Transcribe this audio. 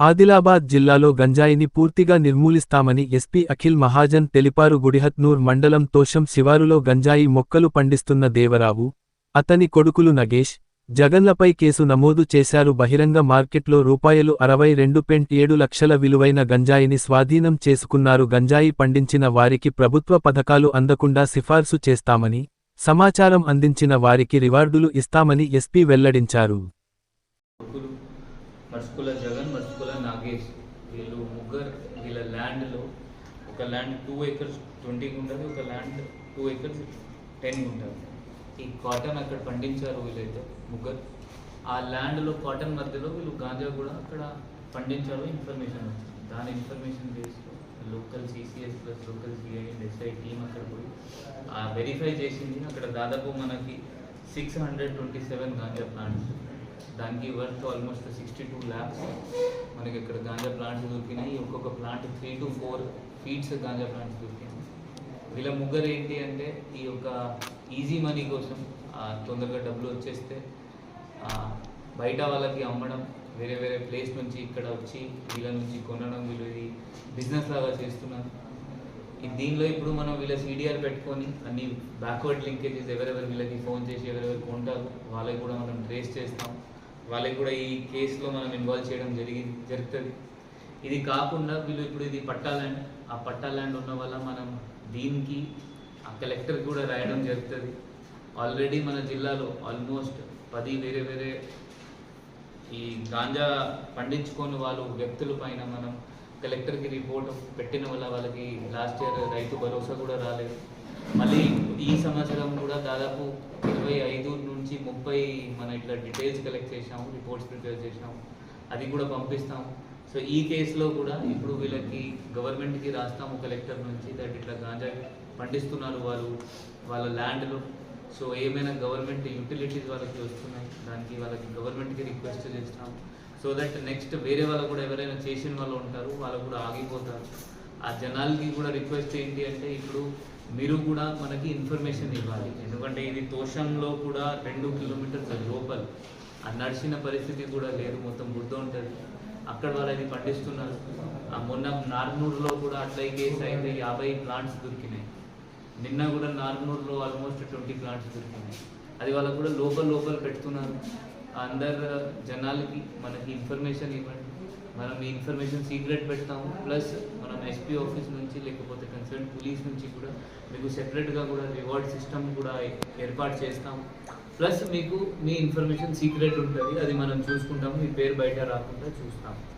ఆదిలాబాద్ జిల్లాలో గంజాయిని పూర్తిగా నిర్మూలిస్తామని ఎస్పీ అఖిల్ మహాజన్ తెలిపారు. గుడిహత్నూర్ మండలం తోషం శివారులో గంజాయి మొక్కలు పండిస్తున్న దేవరావు అతని కొడుకులు నగేష్ జగన్లపై కేసు నమోదు చేశారు. బహిరంగ మార్కెట్లో రూపాయలు అరవై రెండు పెంట్ ఏడు లక్షల విలువైన గంజాయిని స్వాధీనం చేసుకున్నారు. గంజాయి పండించిన వారికి ప్రభుత్వ పథకాలు అందకుండా సిఫార్సు చేస్తామని సమాచారం అందించిన వారికి రివార్డులు ఇస్తామని ఎస్పీ వెల్లడించారు. కొడుకులు మర్చుకుల జగన్ మర్చుకుల నాగేష్. వీళ్ళు ముగ్గురు వీళ్ళ ల్యాండ్లో ఒక ల్యాండ్ టూ ఏకర్స్ ట్వంటీకి ఉంటుంది ఒక ల్యాండ్ టూ ఏకర్స్ టెన్ ఉంటుంది. ఈ కాటన్ అక్కడ పండించారు వీళ్ళైతే ముగ్గురు. ఆ ల్యాండ్లో కాటన్ మధ్యలో వీళ్ళు గాంజా కూడా అక్కడ పండించారు ఇన్ఫర్మేషన్ వచ్చింది. దాని ఇన్ఫర్మేషన్ బేస్లో local CCS plus local CI SI team అక్కడ పోయి వెరిఫై చేసింది. అక్కడ దాదాపు మనకి six hundred twenty seven ganja plants. దానికి worth almost sixty two lakhs మనకి ఇక్కడ గాంజా ప్లాంట్స్ దొరికినాయి. ఒక్కొక్క plant three to four feets ganja plants దొరికినాయి. వీళ్ళ ముగ్గురు ఏంటి అంటే ఈ యొక్క ఈజీ మనీ కోసం తొందరగా డబ్బులు వచ్చేస్తే బయట వాళ్ళకి అమ్మడం వేరే వేరే ప్లేస్ నుంచి ఇక్కడ వచ్చి వీళ్ళ నుంచి కొనడం వీళ్ళు ఇది బిజినెస్ లాగా చేస్తున్నారు. దీనిలో ఇప్పుడు మనం వీళ్ళ సీడీఆర్ పెట్టుకొని అన్ని బ్యాక్వర్డ్ లింకేజెస్ ఎవరెవరు వీళ్ళకి ఫోన్ చేసి ఎవరెవరు కొంటారు వాళ్ళకి కూడా మనం ట్రేస్ చేస్తాం. వాళ్ళకి కూడా ఈ కేసులో మనం ఇన్వాల్వ్ చేయడం జరిగి జరుగుతుంది. ఇది కాకుండా వీళ్ళు ఇప్పుడు ఇది పట్టా ల్యాండ్ ఆ పట్టా ల్యాండ్ ఉన్న వల్ల మనం దీనికి ఆ కలెక్టర్ కూడా రాయడం జరుగుతుంది. ఆల్రెడీ మన జిల్లాలో ఆల్మోస్ట్ పది వేరే వేరే ఈ గాంజా పండించుకొని వాళ్ళు వ్యక్తుల పైన మనం కలెక్టర్కి రిపోర్ట్ పెట్టిన వల్ల వాళ్ళకి లాస్ట్ ఇయర్ రైతు భరోసా కూడా రాలేదు. మళ్ళీ ఈ సంవత్సరం కూడా దాదాపు ఇరవై ఐదు నుంచి ముప్పై మన ఇట్లా డీటెయిల్స్ కలెక్ట్ చేసాము రిపోర్ట్స్ ప్రిపేర్ చేసాము అది కూడా పంపిస్తాము. సో ఈ కేసులో కూడా ఇప్పుడు వీళ్ళకి గవర్నమెంట్కి రాస్తాము కలెక్టర్ నుంచి దట్ ఇట్లా గాంజా పండిస్తున్నారు వాళ్ళు వాళ్ళ ల్యాండ్లో సో ఏమైనా గవర్నమెంట్ యూటిలిటీస్ వాళ్ళకి వస్తున్నాయి దానికి వాళ్ళకి గవర్నమెంట్కి రిక్వెస్ట్ చేస్తాం సో దట్ నెక్స్ట్ వేరే వాళ్ళు కూడా ఎవరైనా చేసిన వాళ్ళు ఉంటారు వాళ్ళు కూడా ఆగిపోతారు. ఆ జనాలకి కూడా రిక్వెస్ట్ ఏంటి అంటే ఇప్పుడు మీరు కూడా మనకి ఇన్ఫర్మేషన్ ఇవ్వాలి. ఎందుకంటే ఇది తోషంలో కూడా రెండు కిలోమీటర్స్ లోపల. ఆ నడిచిన పరిస్థితి కూడా లేదు మొత్తం బుద్ధ ఉంటుంది. అక్కడ వాళ్ళు అది పండిస్తున్నారు. ఆ మొన్న నార్నూరులో కూడా అట్లా కేసు అయితే యాభై ప్లాంట్స్ దొరికినాయి. నిన్న కూడా నార్నూరులో ఆల్మోస్ట్ ట్వంటీ ప్లాంట్స్ దొరికినాయి. అది వాళ్ళకు కూడా లోపల లోపల పెడుతున్నారు. అందరు జనాలకి మనకి ఇన్ఫర్మేషన్ ఇవ్వండి. మనం ఈ ఇన్ఫర్మేషన్ సీక్రెట్ పెడతాము. ప్లస్ మనం ఎస్పీ ఆఫీస్ నుంచి లేకపోతే కన్సర్న్ పోలీస్ నుంచి కూడా మీకు సెపరేట్గా కూడా రివార్డ్ సిస్టమ్ కూడా ఏర్పాటు చేస్తాము. ప్లస్ మీకు మీ ఇన్ఫర్మేషన్ సీక్రెట్ ఉంటుంది. అది మనం చూసుకుంటాము. మీ పేరు బయట రాకుండా చూస్తాము.